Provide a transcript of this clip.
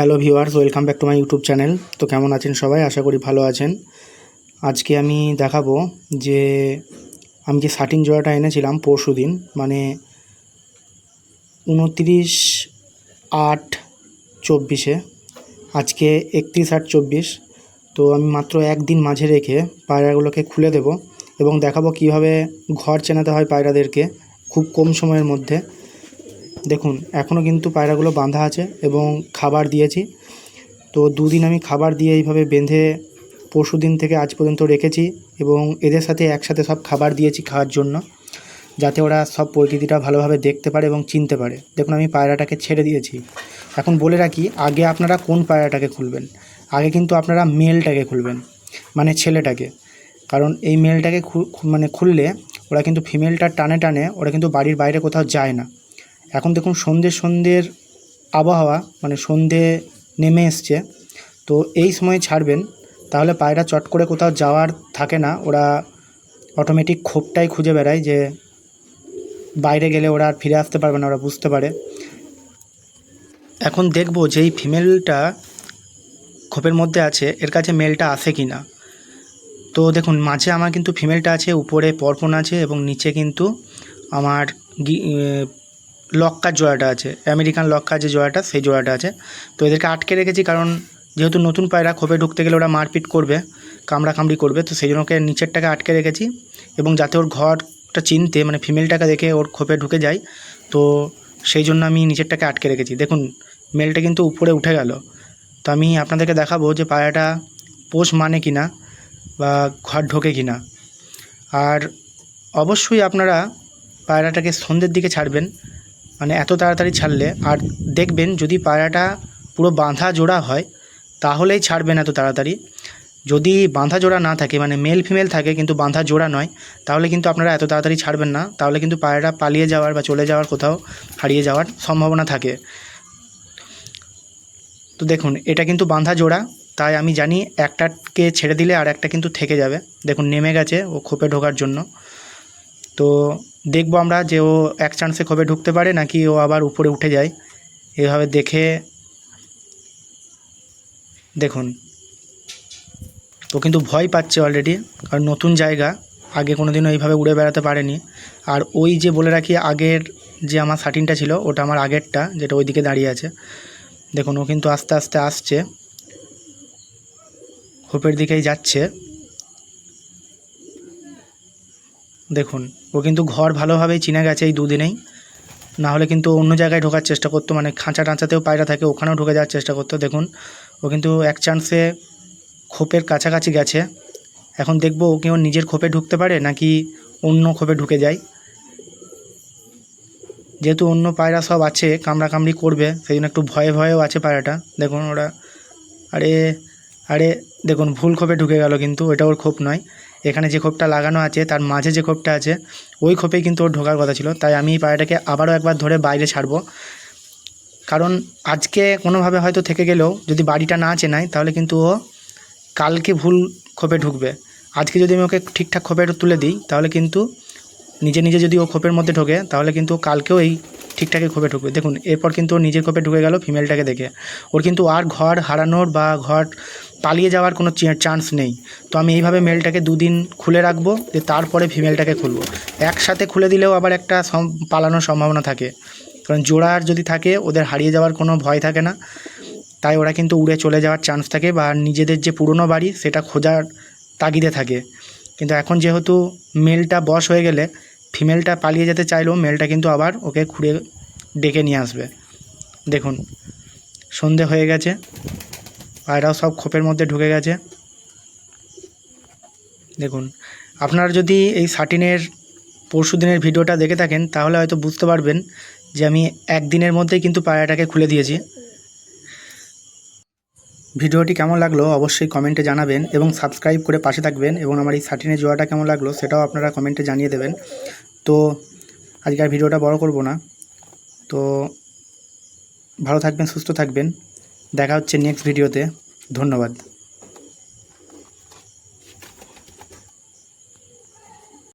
Hello viewers, welcome back to my YouTube channel. তো কেমন আছেন সবাই? আশা করি ভালো আছেন। আজকে আমি দেখাবো যে আমি যে শার্টিন জোড়াটা এনেছিলাম পরশু দিন মানে উনত্রিশ আট চব্বিশে, আজকে একত্রিশ আট চব্বিশ, তো আমি মাত্র একদিন মাঝে রেখে পায়রাগুলোকে খুলে দেব এবং দেখাবো কীভাবে ঘর চেনাতে হয় পায়রাদেরকে খুব কম সময়ের মধ্যে। দেখুন, এখনও কিন্তু পায়রাগুলো বাঁধা আছে এবং খাবার দিয়েছি। তো দুদিন আমি খাবার দিয়ে এইভাবে বেঁধে পরশু দিন থেকে আজ পর্যন্ত রেখেছি এবং এদের সাথে একসাথে সব খাবার দিয়েছি খাওয়ার জন্য, যাতে ওরা সব পরিস্থিতিটা ভালোভাবে দেখতে পারে এবং চিনতে পারে। দেখুন, আমি পায়রাটাকে ছেড়ে দিয়েছি। এখন বলে রাখি, আগে আপনারা কোন পায়রাটাকে খুলবেন? আগে কিন্তু আপনারা মেলটাকে খুলবেন মানে ছেলেটাকে। কারণ এই মেলটাকে মানে খুললে ওরা কিন্তু ফিমেলটার টানে টানে ওরা কিন্তু বাড়ির বাইরে কোথাও যায় না। এখন দেখুন সন্ধ্যে সন্ধ্যের আবহাওয়া মানে সন্ধে নেমে এসছে। তো এই সময় ছাড়বেন, তাহলে পায়রা চট করে কোথাও যাওয়ার থাকে না। ওরা অটোমেটিক ক্ষোভটাই খুঁজে বেড়ায় যে বাইরে গেলে ওরা আর ফিরে আসতে পারবে না, ওরা বুঝতে পারে। এখন দেখব যে এই ফিমেলটা খোপের মধ্যে আছে, এর কাছে মেলটা আসে কি না তো দেখুন, মাঝে আমার কিন্তু ফিমেলটা আছে, উপরে পরপন আছে এবং নিচে কিন্তু আমার লক্কার জোড়াটা আছে, আমেরিকান লক্কার যে জোড়াটা, সেই জোড়াটা আছে। তো এদেরকে আটকে রেখেছি কারণ যেহেতু নতুন পায়রা খোপে ঢুকতে গেলে ওরা মারপিট করবে কামড়া কামড়ি করবে, তো সেই জন্য ওকে নিচেরটাকে আটকে রেখেছি এবং যাতে ওর ঘরটা চিনতে মানে ফিমেলটাকে দেখে ওর খোপে ঢুকে যায়, তো সেই জন্য আমি নিচেরটাকে আটকে রেখেছি। দেখুন, মেলটা কিন্তু উপরে উঠে গেল। তো আমি আপনাদেরকে দেখাবো যে পায়রাটা পোষ মানে কিনা বা ঘর ঢোকে কিনা। আর অবশ্যই আপনারা পায়রাটাকে সন্ধ্যের দিকে ছাড়বেন মানে এত তাড়াতাড়ি ছাড়লে। আর দেখবেন যদি পায়রাটা পুরো বাঁধা জোড়া হয়, তাহলেই ছাড়বেন এত তাড়াতাড়ি। যদি বাঁধা জোড়া না থাকে মানে মেল ফিমেল থাকে কিন্তু বাঁধা জোড়া নয়, তাহলে কিন্তু আপনারা এত তাড়াতাড়ি ছাড়বেন না। তাহলে কিন্তু পায়রাটা পালিয়ে যাওয়ার বা চলে যাওয়ার কোথাও হারিয়ে যাওয়ার সম্ভাবনা থাকে। তো দেখুন, এটা কিন্তু বাঁধা জোড়া, তাই আমি জানি একটাকে ছেড়ে দিলে আর একটা কিন্তু থেকে যাবে। দেখুন, নেমে গেছে ও খোপে ঢোকার জন্য। তো দেখব আমরা যে ও এক চান্সে খোপে ঢুকতে পারে নাকি ও আবার উপরে উঠে যায়। এভাবে দেখে দেখুন। ও কিন্তু ভয় পাচ্ছে অলরেডি কারণ নতুন জায়গা, আগে কোনো দিনও এইভাবে উড়ে বেড়াতে পারেনি। আর ওই যে বলে রাখি, আগের যে আমার সাটিনটা ছিল, ওটা আমার আগেরটা, যেটা ওইদিকে দাঁড়িয়ে আছে। দেখুন, ও কিন্তু আস্তে আস্তে আসছে। হোপের দিকেই যাচ্ছে। দেখুন ও কিন্তু ঘর ভালোভাবেই চিনে গেছে এই দুদিনেই। না হলে কিন্তু অন্য জায়গায় ঢোকার চেষ্টা করতো মানে খাঁচা টাঁচাতেও পায়রা থাকে, ওখানেও ঢুকে যাওয়ার চেষ্টা করতো। দেখুন, ও কিন্তু এক চান্সে খোপের কাছাকাছি গেছে। এখন দেখব ও কি ওর নিজের খোপে ঢুকতে পারে নাকি অন্য খোপে ঢুকে যায়। যেহেতু অন্য পায়রা সব আছে কামড়া কামড়ি করবে সেই জন্য একটু ভয়ে ভয়েও আছে পায়রাটা। দেখুন ওরা, আরে আরে, দেখুন, ভুল খোপে ঢুকে গেল কিন্তু ওটা ওর খোপ নয়। এখানে যে খোপটা লাগানো আছে, তার মাঝে যে খোপটা আছে, ওই খোপেই কিন্তু ওর ঢোকার কথা ছিল। তাই আমি এই পায়রাটাকে আবারও একবার ধরে বাইরে ছাড়বো। কারণ আজকে কোনোভাবে হয়তো থেকে গেলেও যদি বাড়িটা না চেনায় তাহলে কিন্তু ও কালকে ভুল খোপে ঢুকবে। আজকে যদি আমি ওকে ঠিকঠাক খোপে তুলে দিই, তাহলে কিন্তু নিজে নিজে যদি ও খোপের মধ্যে ঢোকে, তাহলে কিন্তু কালকেও এই ঠিকঠাকই খোপে ঢুকবে। দেখুন, এরপর কিন্তু ও নিজের খোপে ঢুকে গেল ফিমেলটাকে দেখে। ওর কিন্তু আর ঘর হারানোর বা ঘর পালিয়ে যাওয়ার কোনো চান্স নেই। তো আমি এইভাবে মেলটাকে দুদিন খুলে রাখব যে তারপরে ফিমেলটাকে খুলবো। একসাথে খুলে দিলেও আবার একটা পালানোর সম্ভাবনা থাকে। কারণ জোড়ার যদি থাকে, ওদের হারিয়ে যাওয়ার কোনো ভয় থাকে না। তাই ওরা কিন্তু উড়ে চলে যাওয়ার চান্স থাকে বা নিজেদের যে পুরনো বাড়ি, সেটা খোঁজার তাগিদে থাকে। কিন্তু এখন যেহেতু মেলটা বস হয়ে গেলে ফিমেলটা পালিয়ে যেতে চাইলেও মেলটা কিন্তু আবার ওকে খুঁড়ে, ডেকে নিয়ে আসবে। দেখুন, সন্ধে হয়ে গেছে। পায়রাও সব খোপের মধ্যে ঢুকে গেছে। দেখুন, আপনারা যদি এই সাটিনের পরশু দিনের ভিডিওটা দেখে থাকেন, তাহলে হয়তো বুঝতে পারবেন যে আমি একদিনের মধ্যেই কিন্তু পায়রাটাকে খুলে দিয়েছি। ভিডিওটি কেমন লাগল অবশ্যই কমেন্টে জানাবেন এবং সাবস্ক্রাইব করে পাশে থাকবেন এবং আমার এই সাটিনের জোড়াটা কেমন লাগল সেটাও আপনারা কমেন্টে জানিয়ে দেবেন। তো আজকে ভিডিওটা বড় করব না। তো ভালো থাকবেন, সুস্থ থাকবেন। দেখা হচ্ছে নেক্সট ভিডিওতে ধন্যবাদ।